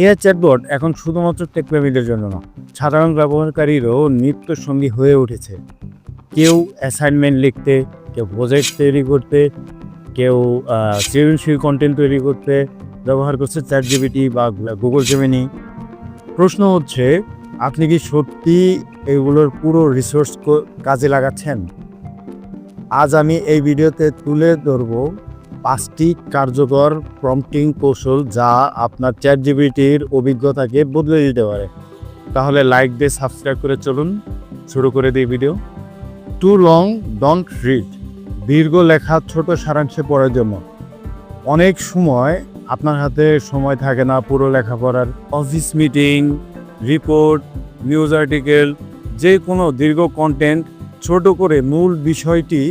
AI chatbot এখন শুধুমাত্র টেকপ্রেমীদের জন্য না, সাধারণ ব্যবহারকারীরও নিত্য সঙ্গী হয়ে উঠেছে। কেউ অ্যাসাইনমেন্ট লিখতে, কেউ প্রজেক্ট তৈরি করতে, কেউ সৃজনশীল কন্টেন্ট তৈরি করতে ব্যবহার করছে চ্যাট জিবিটি বা গুগল জেমিনি প্রশ্ন হচ্ছে, আপনি কি সত্যি এগুলোর পুরো রিসোর্স কাজে লাগাচ্ছেন? আজ আমি এই ভিডিওতে তুলে ধরব পাঁচটি কার্যকর প্রম্পটিং কৌশল যা আপনার চ্যাট জিবিটির অভিজ্ঞতাকে বদলে দিতে পারে। তাহলে লাইক দিয়ে সাবস্ক্রাইব করে চলুন, শুরু করে দিই video too long don't read দীর্ঘ লেখা, ছোট সারাংশে পড়ার জন্য। অনেক সময় আপনার হাতে সময় থাকে না পুরো লেখাপড়ার। Office meeting report news article যে কোনো দীর্ঘ কন্টেন্ট ছোট করে মূল বিষয়টি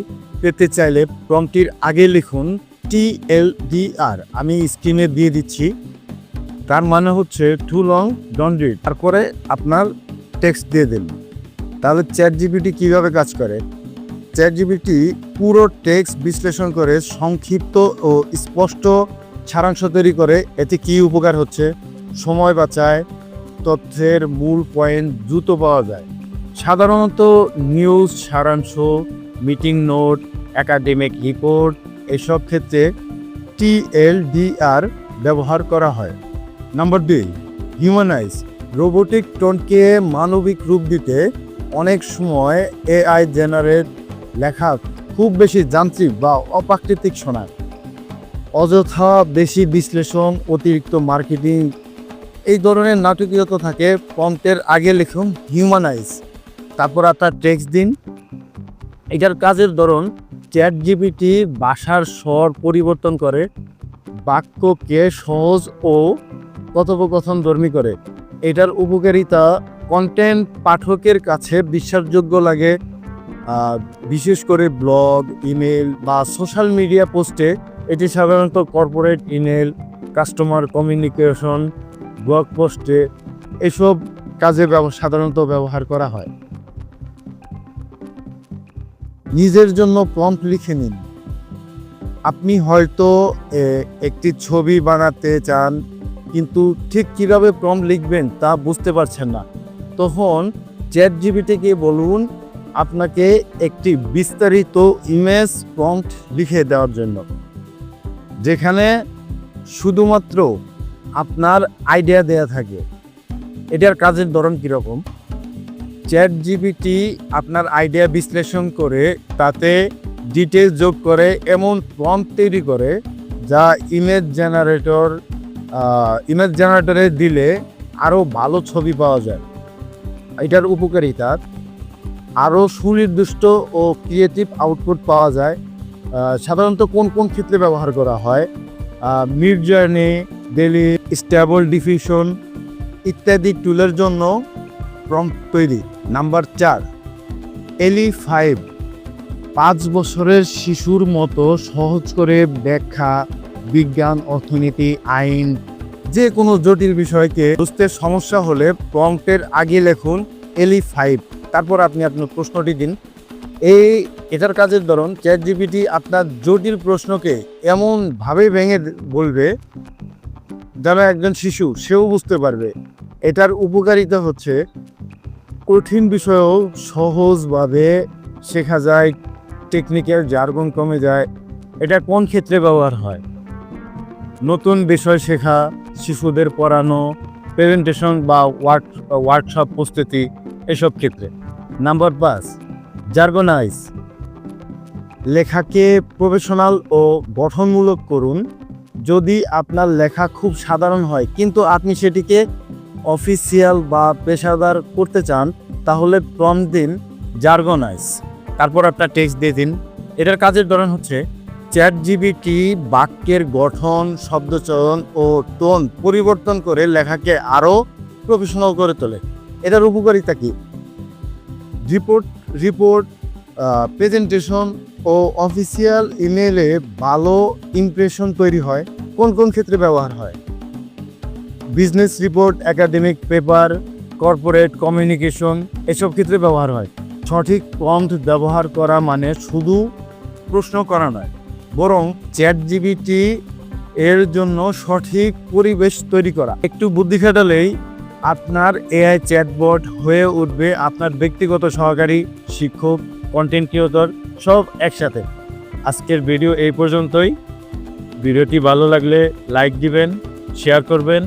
পেতে চাইলে প্রম্পটির আগে লিখুন টি এল ডি আর আমি স্ক্রিনে দিয়ে দিচ্ছি। তার মানে হচ্ছে টু লং ডন তারপরে আপনার টেক্সট দিয়ে দিন। তাহলে চ্যাট জিপিটি কীভাবে কাজ করে? চ্যাট জিপিটি পুরো টেক্সট বিশ্লেষণ করে, সংক্ষিপ্ত ও স্পষ্ট সারাংশ তৈরি করে। এতে কী উপকার হচ্ছে? সময় বাঁচায়, তথ্যের মূল পয়েন্ট দ্রুত পাওয়া যায়। সাধারণত নিউজ সারাংশ মিটিং নোট একাডেমিক রিপোর্ট এসব ক্ষেত্রে টিএলডিআর ব্যবহার করা হয়। নাম্বার দুই, হিউম্যানাইজ রোবোটিক টোনকে মানবিক রূপ দিতে অনেক সময় এআই জেনারেট লেখা খুব বেশি যান্ত্রিক বা অপ্রাকৃতিক শোনায়। অযথা বেশি বিশ্লেষণ, অতিরিক্ত মার্কেটিং এই ধরনের নাটকীয়তা থাকে পন্টের আগে লিখুন হিউম্যানাইজ, তারপর আপনার টেক্সট দিন। এটার কাজের ধরন চ্যাট জিপিটি ভাষার স্বর পরিবর্তন করে, বাক্যকে সহজ ও কথোপকথন ধর্মী করে। এটার উপকারিতা কন্টেন্ট পাঠকের কাছে বিশ্বাসযোগ্য লাগে বিশেষ করে ব্লগ ইমেল বা সোশ্যাল মিডিয়া পোস্টে এটি সাধারণত corporate email customer communication blog পোস্টে এসব কাজে সাধারণত ব্যবহার করা হয়। নিজের জন্য প্রম্পট লিখে নিন। আপনি হয়তো একটি ছবি বানাতে চান, কিন্তু ঠিক কীভাবে প্রম্পট লিখবেন তা বুঝতে পারছেন না। তখন চ্যাট জিবিটিকে বলুন আপনাকে একটি বিস্তারিত ইমেজ প্রম্পট লিখে দেওয়ার জন্য, যেখানে শুধুমাত্র আপনার আইডিয়া দেয়া থাকে। এটার কাজের ধরন কীরকম? চ্যাট জিবিটি আপনার আইডিয়া বিশ্লেষণ করে, তাতে ডিটেলস যোগ করে, এমন প্রম্পট তৈরি করে, যা ইমেজ জেনারেটর ইমেজ জেনারেটরে দিলে আরও ভালো ছবি পাওয়া যায়। এটার উপকারিতা আরও সুনির্দিষ্ট ও ক্রিয়েটিভ আউটপুট পাওয়া যায়। সাধারণত কোন কোন ক্ষেত্রে ব্যবহার করা হয়? Midjourney daily stable diffusion ইত্যাদি টুলের জন্য প্রম্পট তৈরি, নাম্বার চার। এলি ফাইভ, পাঁচ বছরের শিশুর মতো সহজ করে ব্যাখ্যা, বিজ্ঞান, অর্থনীতি, আইন, যে কোনো জটিল বিষয়কে বুঝতে সমস্যা হলে প্রম্পটের আগে লিখুন এলি ফাইভ। তারপর আপনি আপনার প্রশ্নটি দিন। এই এটার কাজের ধরন চ্যাট জিপিটি আপনার জটিল প্রশ্নকে এমনভাবে ভেঙে বলবে, যেন একজন শিশু সেও বুঝতে পারবে। এটার উপকারিতা হচ্ছে কঠিন বিষয়েও সহজভাবে শেখা যায় টেকনিক্যাল জার্গন কমে যায়। এটা কোন ক্ষেত্রে ব্যবহার হয়? নতুন বিষয় শেখা, শিশুদের পড়ানো প্রেজেন্টেশন বা ওয়ার্ক ওয়ার্কশপ প্রস্তুতি, এসব ক্ষেত্রে। নাম্বার পাঁচ জার্গনাইজ লেখাকে প্রফেশনাল ও গঠনমূলক করুন। যদি আপনার লেখা খুব সাধারণ হয়, কিন্তু আপনি সেটিকে অফিসিয়াল বা পেশাদার করতে চান, তাহলে প্রম দিন জার্গনাইজ। তারপর আপনার টেক্সট দিয়ে দিন। এটার কাজের ধরন হচ্ছে চ্যাট জিবিটি বাক্যের গঠন, শব্দচয়ন ও টোন পরিবর্তন করে লেখাকে আরও প্রফেশনাল করে তোলে। এটার উপকারিতা কি? রিপোর্ট রিপোর্ট প্রেজেন্টেশন ও অফিসিয়াল ইমেলে ভালো ইমপ্রেশন তৈরি হয়। কোন কোন ক্ষেত্রে ব্যবহার হয়? Business report, academic paper, corporate communication, এসব ক্ষেত্রে ব্যবহার হয়। সঠিক প্রম্পট ব্যবহার করা মানে শুধু প্রশ্ন করা নয়, বরং চ্যাট জিবিটি এর জন্য সঠিক পরিবেশ তৈরি করা। একটু বুদ্ধি খাটালেই আপনার এআই চ্যাটবট হয়ে উঠবে আপনার ব্যক্তিগত সহকারী, শিক্ষক কন্টেন্ট ক্রিয়েটর সব একসাথে। আজকের ভিডিও এই পর্যন্তই। ভিডিওটি ভালো লাগলে লাইক দিবেন শেয়ার করবেন।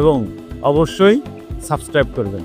এবং অবশ্যই সাবস্ক্রাইব করবেন।